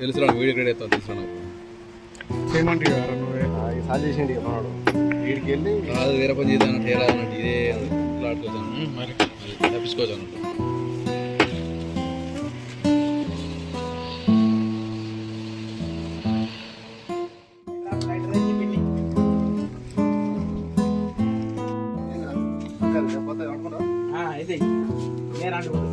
తెలుసు నాకు video create అవుతాను తెలుసు నాకు. చేయమంటే సాల్ చేసిండు మనోడు. వీడికి వెళ్ళి కాదు వేరే పని చేద్దాం ఎలా అన్నట్టు ఇదే ఆడుకోవచ్చు మరి తప్పించుకోవచ్చు అన్నట్టు. ఇది నేను అనుకోదు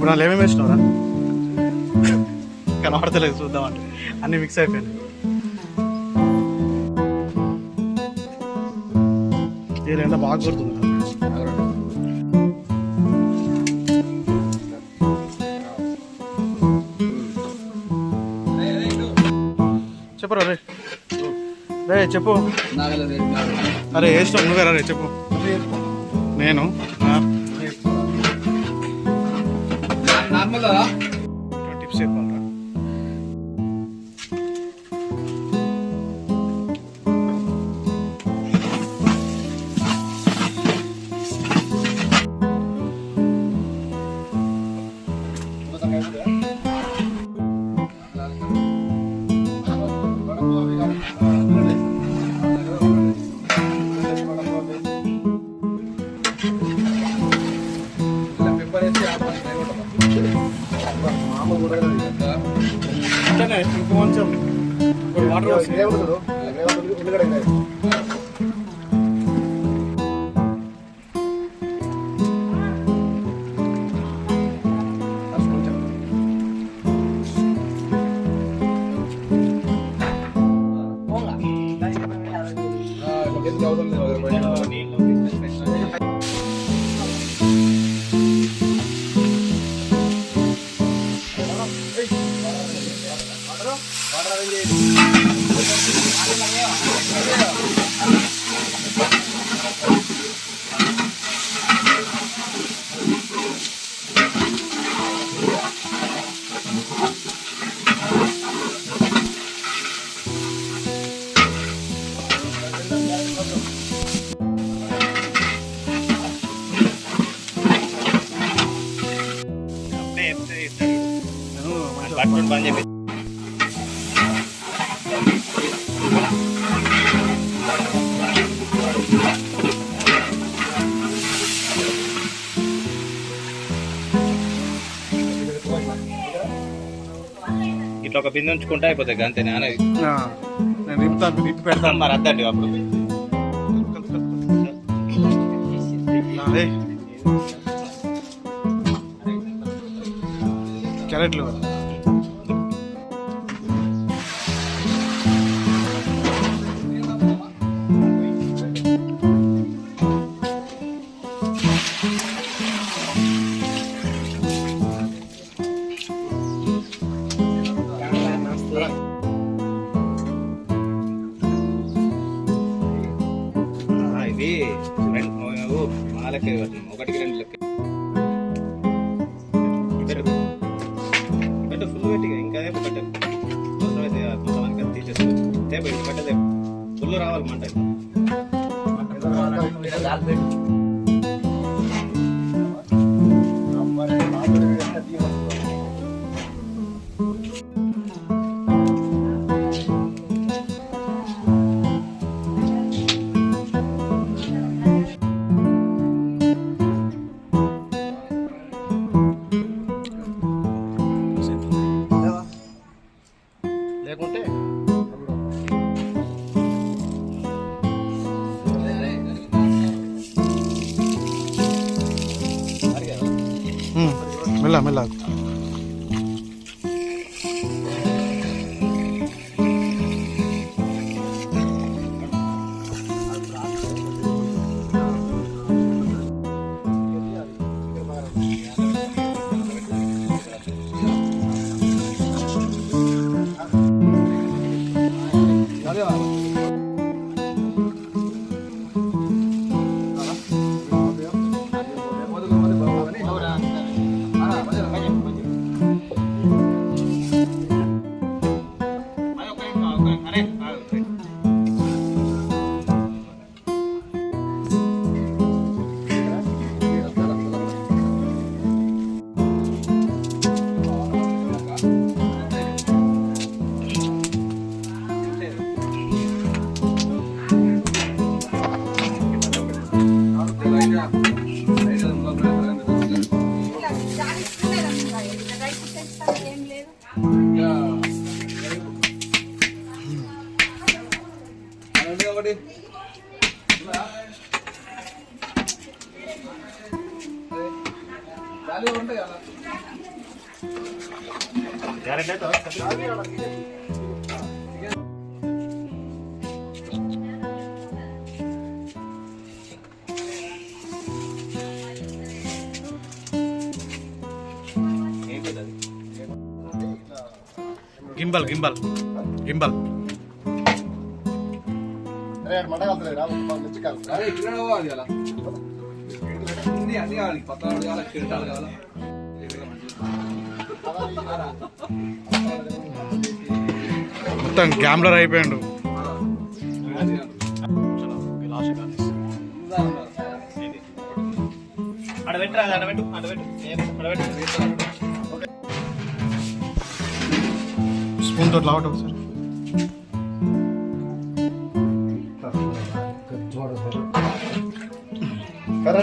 ఇప్పుడు వాళ్ళు ఏమేమి వేసినారా కనబడతలేదు చూద్దామంటే. అన్ని మిక్స్ అయిపోయినాయి. ఎండ బాగా కొడుతుంది చెప్పరా రే? రే చెప్పు. అరే వేసినావు నువ్వే రే చెప్పు. నేను కొంచెం వాటర్ వస్తుంది ఒక బిందె ఉంచుకుంటే అయిపోతుంది అంతే నేను. నేను దింపి పెడతాను మరి అద్దండి అప్పుడు. క్యారెట్లు రెండు ఒకటికి రెండు లెక్క పెట్టు ఫుల్ పెట్టి ఇంకా పెట్టు అవసరమైతే కొంతమందికి అది తీసేస్తుంది తేపు పెట్టదే ఫుల్ రావాలి మంట Mela, mela. అన్ని అన్ని కావాలి పత్రాలు కావాలి కిరటాలు కావాలి మొత్తం గ్యామ్లర్ అయిపోయాడు. స్పూన్ తోటి లావట్ ఒకసారి కర్ర